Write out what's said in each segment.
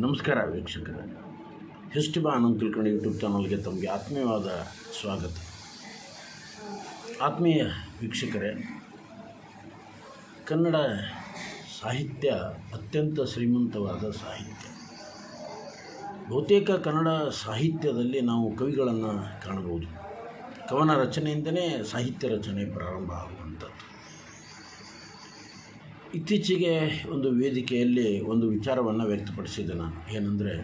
ನಮಸ್ಕಾರ ವೀಕ್ಷಕರೇ. ಹಿಸ್ಟಿಬಾ ಅನಂತ್ ತಿಳ್ಕೊಂಡು ಯೂಟ್ಯೂಬ್ ಚಾನಲ್ಗೆ ತಮಗೆ ಆತ್ಮೀಯವಾದ ಸ್ವಾಗತ. ಆತ್ಮೀಯ ವೀಕ್ಷಕರೇ, ಕನ್ನಡ ಸಾಹಿತ್ಯ ಅತ್ಯಂತ ಶ್ರೀಮಂತವಾದ ಸಾಹಿತ್ಯ. ಬಹುತೇಕ ಕನ್ನಡ ಸಾಹಿತ್ಯದಲ್ಲಿ ನಾವು ಕವಿಗಳನ್ನು ಕಾಣಬಹುದು. ಕವನ ರಚನೆಯಿಂದಲೇ ಸಾಹಿತ್ಯ ರಚನೆ ಪ್ರಾರಂಭ ಆಗುವಂಥದ್ದು. ಇತ್ತೀಚೆಗೆ ಒಂದು ವೇದಿಕೆಯಲ್ಲಿ ಒಂದು ವಿಚಾರವನ್ನು ವ್ಯಕ್ತಪಡಿಸಿದೆ ನಾನು. ಏನಂದರೆ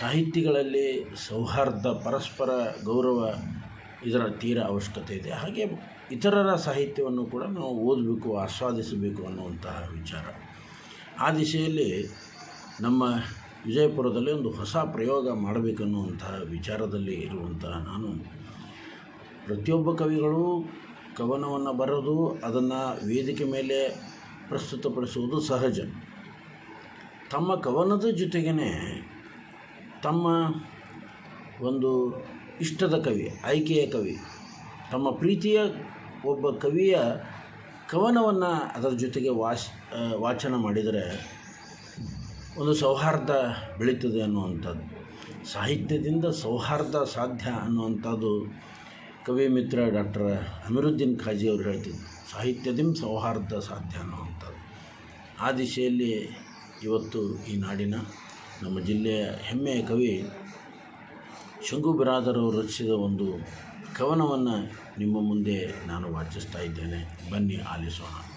ಸಾಹಿತಿಗಳಲ್ಲಿ ಸೌಹಾರ್ದ, ಪರಸ್ಪರ ಗೌರವ ಇದರ ತೀರ ಅವಶ್ಯಕತೆ ಇದೆ. ಹಾಗೆ ಇತರರ ಸಾಹಿತ್ಯವನ್ನು ಕೂಡ ನಾವು ಓದಬೇಕು, ಆಸ್ವಾದಿಸಬೇಕು ಅನ್ನುವಂತಹ ವಿಚಾರ. ಆ ದಿಶೆಯಲ್ಲಿ ನಮ್ಮ ವಿಜಯಪುರದಲ್ಲಿ ಒಂದು ಹೊಸ ಪ್ರಯೋಗ ಮಾಡಬೇಕನ್ನುವಂತಹ ವಿಚಾರದಲ್ಲಿ ಇರುವಂತಹ ನಾನು. ಪ್ರತಿಯೊಬ್ಬ ಕವಿಗಳು ಕವನವನ್ನು ಬರೆದು ಅದನ್ನು ವೇದಿಕೆ ಮೇಲೆ ಪ್ರಸ್ತುತಪಡಿಸುವುದು ಸಹಜ. ತಮ್ಮ ಕವನದ ಜೊತೆಗೇ ತಮ್ಮ ಒಂದು ಇಷ್ಟದ ಕವಿ, ಆಯ್ಕೆಯ ಕವಿ, ತಮ್ಮ ಪ್ರೀತಿಯ ಒಬ್ಬ ಕವಿಯ ಕವನವನ್ನು ಅದರ ಜೊತೆಗೆ ವಾಚ್ ವಾಚನ ಮಾಡಿದರೆ ಒಂದು ಸೌಹಾರ್ದ ಬೆಳೀತದೆ ಅನ್ನುವಂಥದ್ದು. ಸಾಹಿತ್ಯದಿಂದ ಸೌಹಾರ್ದ ಸಾಧ್ಯ ಅನ್ನುವಂಥದ್ದು ಕವಿ ಮಿತ್ರ ಡಾಕ್ಟರ್ ಅಮಿರುದ್ದೀನ್ ಖಾಜಿ ಅವರು ಹೇಳ್ತಿದ್ರು. ಸಾಹಿತ್ಯದಿಂದ ಸೌಹಾರ್ದ ಸಾಧ್ಯ ಅನ್ನುವಂಥದ್ದು. ಆ ದಿಶೆಯಲ್ಲಿ ಇವತ್ತು ಈ ನಾಡಿನ ನಮ್ಮ ಜಿಲ್ಲೆಯ ಹೆಮ್ಮೆಯ ಕವಿ ಶಂಕು ಬಿರಾದರ್ ಅವರು ರಚಿಸಿದ ಒಂದು ಕವನವನ್ನು ನಿಮ್ಮ ಮುಂದೆ ನಾನು ವಾಚಿಸ್ತಾ ಇದ್ದೇನೆ. ಬನ್ನಿ ಆಲಿಸೋಣ.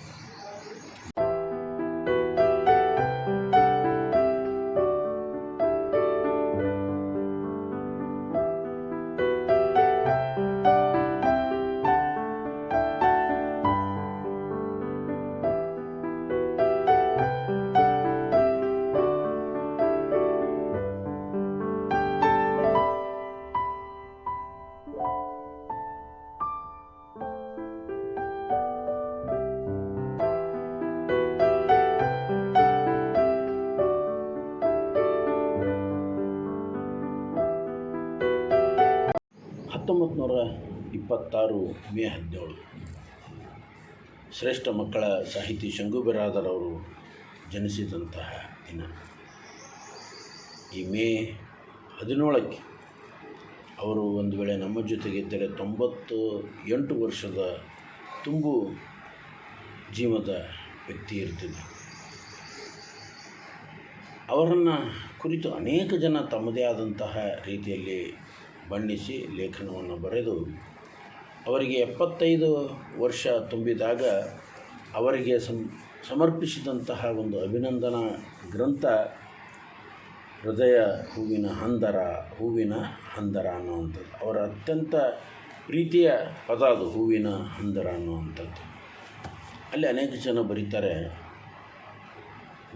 ಹತ್ತೊಂಬತ್ತು ನೂರ ಇಪ್ಪತ್ತಾರು ಮೇ ಹದಿನೇಳು. ಶ್ರೇಷ್ಠ ಮಕ್ಕಳ ಸಾಹಿತಿ ಶಂಗುಬಿರಾದರವರು ಜನಿಸಿದಂತಹ ದಿನ. ಈ ಮೇ ಹದಿನೇಳಕ್ಕೆ ಅವರು ಒಂದು ವೇಳೆ ನಮ್ಮ ಜೊತೆಗಿದ್ದರೆ ತೊಂಬತ್ತು ಎಂಟು ವರ್ಷದ ತುಂಬು ಜೀವದ ವ್ಯಕ್ತಿ ಇರ್ತಿದ್ದರು. ಅವರನ್ನು ಕುರಿತು ಅನೇಕ ಜನ ತಮ್ಮದೇ ಆದಂತಹ ರೀತಿಯಲ್ಲಿ ಬಣ್ಣಿಸಿ ಲೇಖನವನ್ನು ಬರೆದು ಅವರಿಗೆ ಎಪ್ಪತ್ತೈದು ವರ್ಷ ತುಂಬಿದಾಗ ಅವರಿಗೆ ಸಂ, ಸಮರ್ಪಿಸಿದಂತಹ ಒಂದು ಅಭಿನಂದನಾ ಗ್ರಂಥ, ಹೃದಯ ಹೂವಿನ ಹಂದರ ಹೂವಿನ ಹಂದರ ಅನ್ನುವಂಥದ್ದು. ಅವರ ಅತ್ಯಂತ ಪ್ರೀತಿಯ ಪದ ಅದು, ಹೂವಿನ ಹಂದರ ಅನ್ನುವಂಥದ್ದು. ಅಲ್ಲಿ ಅನೇಕ ಜನ ಬರೀತಾರೆ.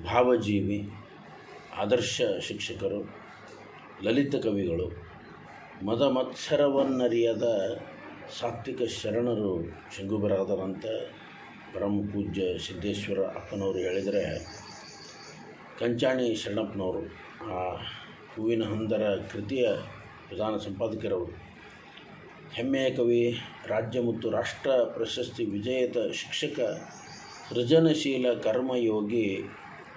ಭಾವಜೀವಿ, ಆದರ್ಶ ಶಿಕ್ಷಕರು, ಲಲಿತ ಕವಿಗಳು ಮದ ಮತ್ಸರವನ್ನರಿಯದ ಸಾತ್ವಿಕ ಶರಣರು ಶಂಗುಬರಾದರಂತ ಪರಮ ಪೂಜ್ಯ ಸಿದ್ದೇಶ್ವರ ಅಪ್ಪನವರು ಹೇಳಿದರೆ, ಕಂಚಾಣಿ ಶರಣಪ್ಪನವರು, ಆ ಹೂವಿನ ಹಂದರ ಕೃತಿಯ ಪ್ರಧಾನ ಸಂಪಾದಕರವರು, ಹೆಮ್ಮೆಯ ಕವಿ, ರಾಜ್ಯ ಮತ್ತು ರಾಷ್ಟ್ರ ಪ್ರಶಸ್ತಿ ವಿಜೇತ ಶಿಕ್ಷಕ, ಸೃಜನಶೀಲ ಕರ್ಮಯೋಗಿ,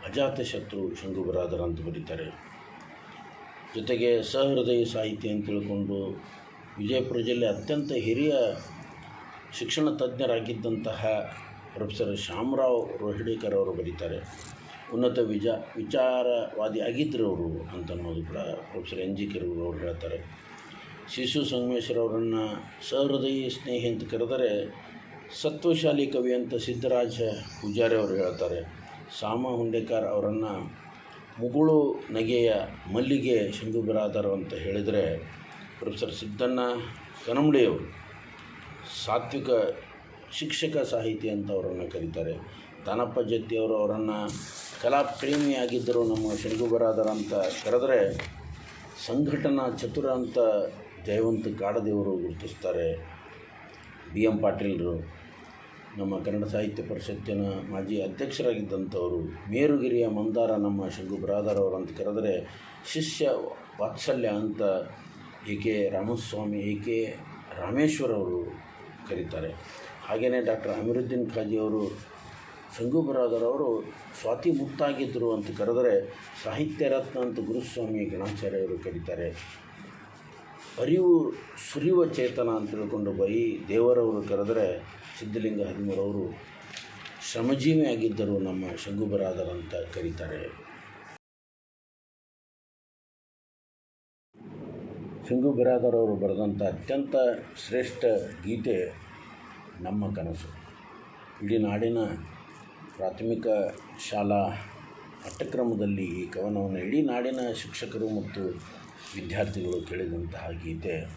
ಅಜಾತಶತ್ರು ಶಂಗುಬರಾದರಂತ ಬರೀತಾರೆ. ಜೊತೆಗೆ ಸಹೃದಯ ಸಾಹಿತ್ಯ ಅಂತ ತಿಳ್ಕೊಂಡು ವಿಜಯಪುರ ಜಿಲ್ಲೆ ಅತ್ಯಂತ ಹಿರಿಯ ಶಿಕ್ಷಣ ತಜ್ಞರಾಗಿದ್ದಂತಹ ಪ್ರೊಫೆಸರ್ ಶ್ಯಾಮರಾವ್ ರೋಹಿಡೇಕರ್ ಅವರು ಬರೀತಾರೆ. ಉನ್ನತ ವಿಜ, ವಿಚಾರವಾದಿ ಆಗಿದ್ದರವರು ಅವರು ಅಂತ ಅನ್ನೋದು ಕೂಡ ಪ್ರೊಫೆಸರ್ ಎನ್ ಜಿ ಕಿರೂರು ಅವರು ಹೇಳ್ತಾರೆ. ಶಿಶು ಸಂಗಮೇಶ್ವರ ಅವರನ್ನು ಸಹೃದಯಿ ಸ್ನೇಹಿ ಅಂತ ಕರೆದರೆ ಸತ್ವಶಾಲಿ ಕವಿ ಅಂತ ಸಿದ್ದರಾಜ ಪೂಜಾರಿ ಅವರು ಹೇಳ್ತಾರೆ. ಸಾಮ ಹುಂಡೇಕರ್ ಅವರನ್ನು ಮುಗುಳು ನಗೆಯ ಮಲ್ಲಿಗೆ ಶಂಭು ಬಿರಾದರು ಅಂತ ಹೇಳಿದರೆ ಪ್ರೊಫೆಸರ್ ಸಿದ್ದಣ್ಣ ಕನಂಬಳಿಯವರು ಸಾತ್ವಿಕ ಶಿಕ್ಷಕ ಸಾಹಿತಿ ಅಂತ ಅವರನ್ನು ಕರೀತಾರೆ. ದಾನಪ್ಪ ಜತ್ತಿಯವರು ಅವರನ್ನು ಕಲಾಪ್ರೇಮಿಯಾಗಿದ್ದರು ನಮ್ಮ ಶಂಭು ಬರಾದರ ಅಂತ ಕರೆದರೆ ಸಂಘಟನಾ ಚತುರ ಅಂತ ಜಯವಂತ ಕಾಡದೇವರು ಗುರುತಿಸ್ತಾರೆ. ಬಿ ಎಂ ಪಾಟೀಲರು ನಮ್ಮ ಕನ್ನಡ ಸಾಹಿತ್ಯ ಪರಿಷತ್ತಿನ ಮಾಜಿ ಅಧ್ಯಕ್ಷರಾಗಿದ್ದಂಥವರು ಮೇರುಗಿರಿಯ ಮಂದಾರ ನಮ್ಮ ಶಂಕು ಅವರು ಅಂತ ಕರೆದರೆ ಶಿಷ್ಯ ವಾತ್ಸಲ್ಯ ಅಂತ A K Ramaswamy, A K Rameshwara ಅವರು ಕರೀತಾರೆ. ಹಾಗೆಯೇ ಡಾಕ್ಟರ್ ಅಮಿರುದ್ದೀನ್ ಖಾಜಿ ಅವರು ಶಂಗು ಬರಾದರವರು ಸ್ವಾತಿ ಮುಕ್ತಾಗಿದ್ದರು ಅಂತ ಕರೆದರೆ ಸಾಹಿತ್ಯ ರತ್ನ ಅಂತ ಗುರುಸ್ವಾಮಿ ಗಣಾಚಾರ್ಯವರು ಕರೀತಾರೆ. ಅರಿವು ಸುರಿಯುವ ಚೇತನ ಅಂತ ತಿಳ್ಕೊಂಡು ಬೈ ದೇವರವರು ಕರೆದರೆ ಸಿದ್ಧಲಿಂಗ ಹದಿಮೂರವರು ಶ್ರಮಜೀವಿ ಆಗಿದ್ದರು ನಮ್ಮ ಶಂಗುಬರಾದರಂತ ಅಂತ ಕರೀತಾರೆ. ಶಂಗು ಬಿರಾದರವರು ಬರೆದಂಥ ಅತ್ಯಂತ ಶ್ರೇಷ್ಠ ಗೀತೆ ನಮ್ಮ ಕನಸು. ಇಡೀ ನಾಡಿನ ಪ್ರಾಥಮಿಕ ಶಾಲಾ ಪಠ್ಯಕ್ರಮದಲ್ಲಿ ಈ ಕವನವನ್ನು ಇಡೀ ನಾಡಿನ ಶಿಕ್ಷಕರು ಮತ್ತು ವಿದ್ಯಾರ್ಥಿಗಳು ಕೇಳಿದಂತಹ ಗೀತೆ.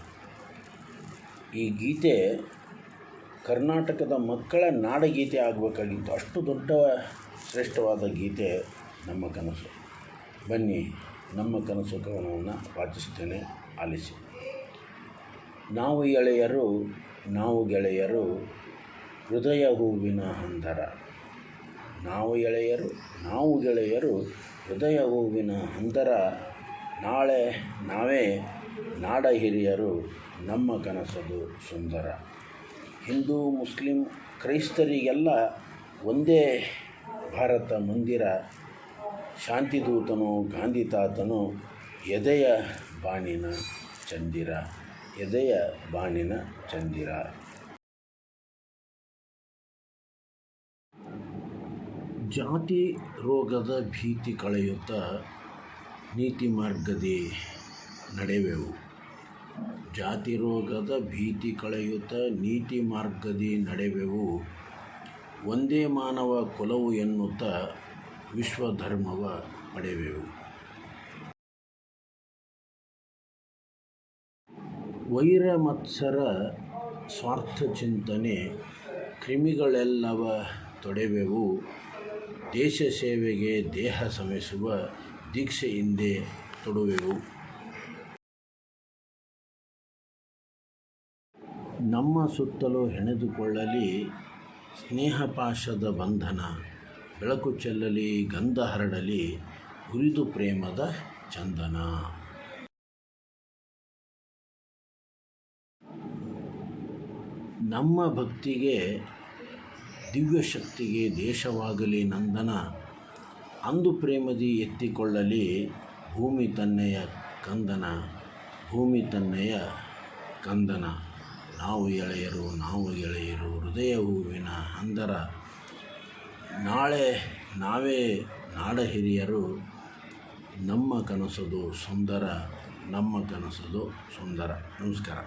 ಈ ಗೀತೆ ಕರ್ನಾಟಕದ ಮಕ್ಕಳ ನಾಡಗೀತೆ ಆಗಬೇಕಾಗಿತ್ತು. ಅಷ್ಟು ದೊಡ್ಡ ಶ್ರೇಷ್ಠವಾದ ಗೀತೆ ನಮ್ಮ ಕನಸು. ಬನ್ನಿ, ನಮ್ಮ ಕನಸು ಕವನವನ್ನು ವಾಚಿಸ್ತೇನೆ, ಆಲಿಸಿ. ನಾವು ಎಳೆಯರು, ನಾವು ಗೆಳೆಯರು, ಹೃದಯ ಹೂವಿನ ಹಂದರ ನಾವು ಎಳೆಯರು, ನಾವು ಗೆಳೆಯರು, ಹೃದಯ ಹೂವಿನ ಹಂದರ ನಾಳೆ ನಾವೇ ನಾಡ ಹಿರಿಯರು ನಮ್ಮ ಕನಸದು ಸುಂದರ. ಹಿಂದೂ, ಮುಸ್ಲಿಂ, ಕ್ರೈಸ್ತರಿಗೆಲ್ಲ ಒಂದೇ ಭಾರತ ಮಂದಿರ, ಶಾಂತಿದೂತನು ಗಾಂಧಿ ತಾತನು ಎದೆಯ ಬಾಣಿನ ಚಂದಿರ, ಎದೆಯ ಬಾಣಿನ ಚಂದಿರ. ಜಾತಿ ರೋಗದ ಭೀತಿ ಕಳೆಯುತ್ತಾ ನೀತಿ ಮಾರ್ಗದಿ ನಡೆವೆವು. ಜಾತಿ ರೋಗದ ಭೀತಿ ಕಳೆಯುತ್ತ ನೀತಿ ಮಾರ್ಗದಿ ನಡೆವೆವು. ಒಂದೇ ಮಾನವ ಕುಲವು ಎನ್ನುತ್ತಾ ವಿಶ್ವಧರ್ಮವ ಪಡೆವೆವು. ವೈರ ಮತ್ಸರ ಸ್ವಾರ್ಥ ಚಿಂತನೆ ಕ್ರಿಮಿಗಳೆಲ್ಲವ ತೊಡೆವೆವು. ದೇಶ ಸೇವೆಗೆ ದೇಹ ಸಮಿಸುವ ದೀಕ್ಷೆ ಹಿಂದೆ ತೊಡುವೆವು. ನಮ್ಮ ಸುತ್ತಲೂ ಹೆಣೆದುಕೊಳ್ಳಲಿ, ಸ್ನೇಹಪಾಶದ ಬಂಧನ, ಬೆಳಕು ಚೆಲ್ಲಲಿ, ಗಂಧ ಹರಡಲಿ, ಹುರಿದು ಪ್ರೇಮದ ಚಂದನ. ನಮ್ಮ ಭಕ್ತಿಗೆ ದಿವ್ಯ ಶಕ್ತಿಗೆ ದೇಶವಾಗಲಿ ನಂದನ. ಅಂದು ಪ್ರೇಮದಿ ಎತ್ತಿಕೊಳ್ಳಲಿ ಭೂಮಿ ತನ್ನೆಯ ಕಂದನ, ಭೂಮಿ ತನ್ನೆಯ ಕಂದನ. ನಾವು ಎಳೆಯರು ನಾವು ಎಳೆಯರು, ಹೃದಯ ಹೂವಿನ ಅಂದರ. ನಾಳೆ ನಾವೇ ನಾಡ ಹಿರಿಯರು ನಮ್ಮ ಕನಸದು ಸುಂದರ, ನಮ್ಮ ಕನಸದು ಸುಂದರ. ನಮಸ್ಕಾರ.